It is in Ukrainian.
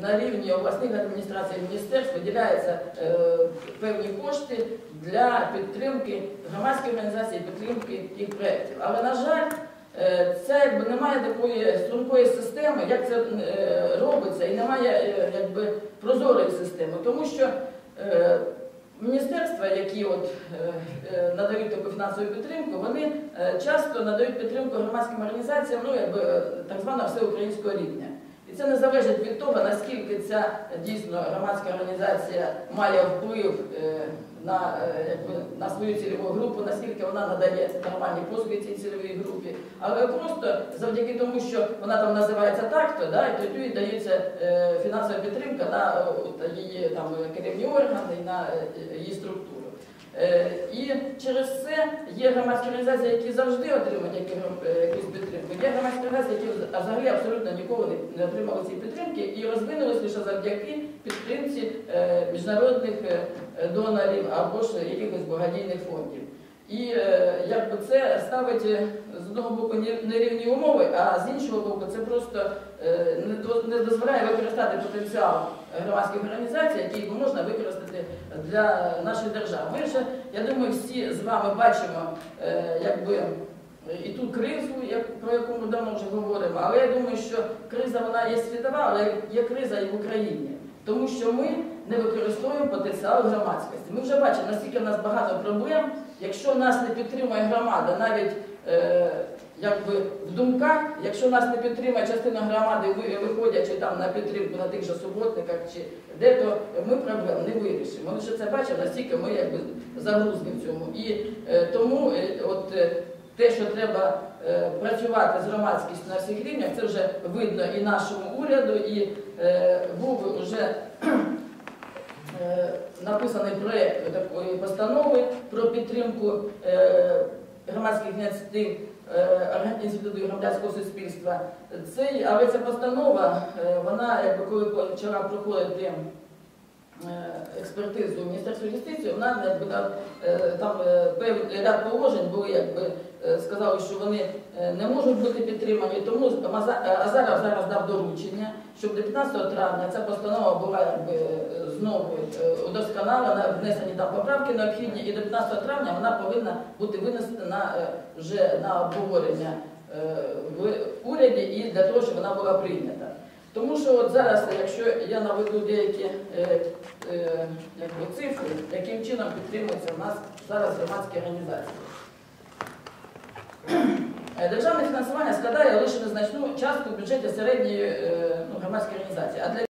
на рівні обласних адміністрацій міністерств виділяються е, певні кошти для підтримки громадських організацій, підтримки їх проєктів. Але, на жаль, е, це якби немає такої стрункої системи, як це е, робиться, і немає якби прозорої системи, тому що міністерства, які от надають таку фінансову підтримку, вони часто надають підтримку громадським організаціям, ну якби так званого всеукраїнського рівня. І це не залежить від того, наскільки ця дійсно громадська організація має вплив е, на, е, на свою цільову групу, наскільки вона надає нормальні послуги цій цільовій групі, але просто завдяки тому, що вона там називається так-то, да, і тоді їй дається е, фінансова підтримка на її там керівні органи і на її структуру. Через це є громадські організації, які завжди отримують е, якусь підтримку. Є громадські організації, які взагалі абсолютно ніколи не- отримали цієї підтримки і розвинулись лише завдяки підтримці е, міжнародних е, донорів або ж якихось благодійних фондів. І якби це ставить з одного боку нерівні умови, а з іншого боку, це просто не дозволяє використати потенціал громадських організацій, який можна використати для нашої держави. Ми вже, я думаю, всі з вами бачимо, е, якби. І ту кризу, про яку ми давно вже говоримо, але я думаю, що криза вона є світова, але є криза і в Україні. Тому що ми не використовуємо потенціал громадськості. Ми вже бачимо, наскільки в нас багато проблем. Якщо нас не підтримує громада, навіть е, якби в думках, якщо нас не підтримує частина громади, виходячи там на підтримку на тих же суботниках чи де, то ми проблем не вирішимо. Ми вже це бачимо, наскільки ми якби загрузні в цьому. І е, тому е, от е, те, що треба е, працювати з громадськістю на всіх рівнях, це вже видно і нашому уряду, і е, був вже е, написаний проєкт такої постанови про підтримку е, громадських ініціатив інституту громадянського суспільства. Цей, але ця постанова, е, вона, якби коли почала проходити е, експертизу Міністерства юстиції, вона якби там, е, е, певний ряд положень були, якби е, сказали, що вони е, не можуть бути підтримані. Тому е, Азаров зараз дав доручення, щоб до 15 травня ця постанова була якби е, знову е, удосконалена, внесені там поправки необхідні, і до 15 травня вона повинна бути винесена на, е, вже на обговорення е, в уряді і для того, щоб вона була прийнята. Тому що от зараз, якщо я наведу деякі цифри, яким чином підтримуються в нас зараз громадські організації. Державне фінансування складає лише незначну частку в бюджеті середньої ну, громадської організації.